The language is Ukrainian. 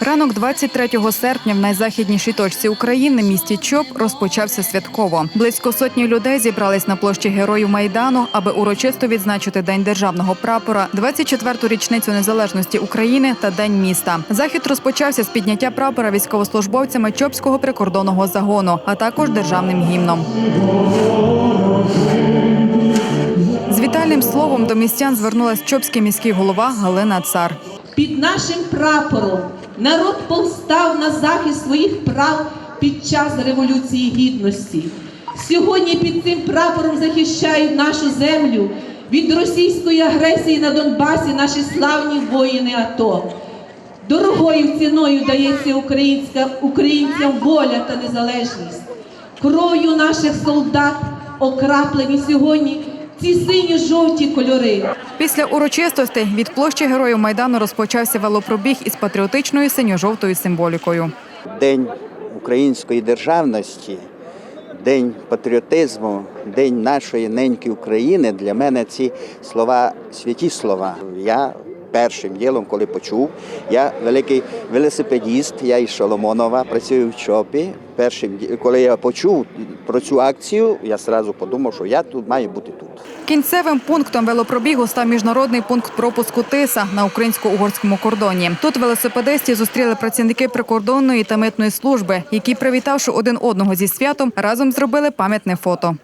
Ранок 23 серпня в найзахіднішій точці України місті Чоп розпочався святково. Близько сотні людей зібрались на площі Героїв Майдану, аби урочисто відзначити День державного прапора, 24-ту річницю незалежності України та День міста. Захід розпочався з підняття прапора військовослужбовцями Чопського прикордонного загону, а також державним гімном. З вітальним словом до містян звернулась Чопський міський голова Галина Цар. Під нашим прапором народ повстав на захист своїх прав під час Революції Гідності. Сьогодні під цим прапором захищають нашу землю від російської агресії на Донбасі наші славні воїни АТО. Дорогою ціною дається українська, українцям воля та незалежність. Кров'ю наших солдат окраплені сьогодні ці сині-жовті кольори. Після урочистостей від площі Героїв Майдану розпочався велопробіг із патріотичною синьо-жовтою символікою. День української державності, день патріотизму, день нашої неньки України. Для мене ці слова святі слова. Я першим ділом, коли почув, я великий велосипедіст, я із Шоломонова, працюю в ЧОПі. Першим, ді- коли я почув про цю акцію, я одразу подумав, що я тут маю бути тут. Кінцевим пунктом велопробігу став міжнародний пункт пропуску Тиса на українсько-угорському кордоні. Тут велосипедисті зустріли працівники прикордонної та митної служби, які, привітавши один одного зі святом, разом зробили пам'ятне фото.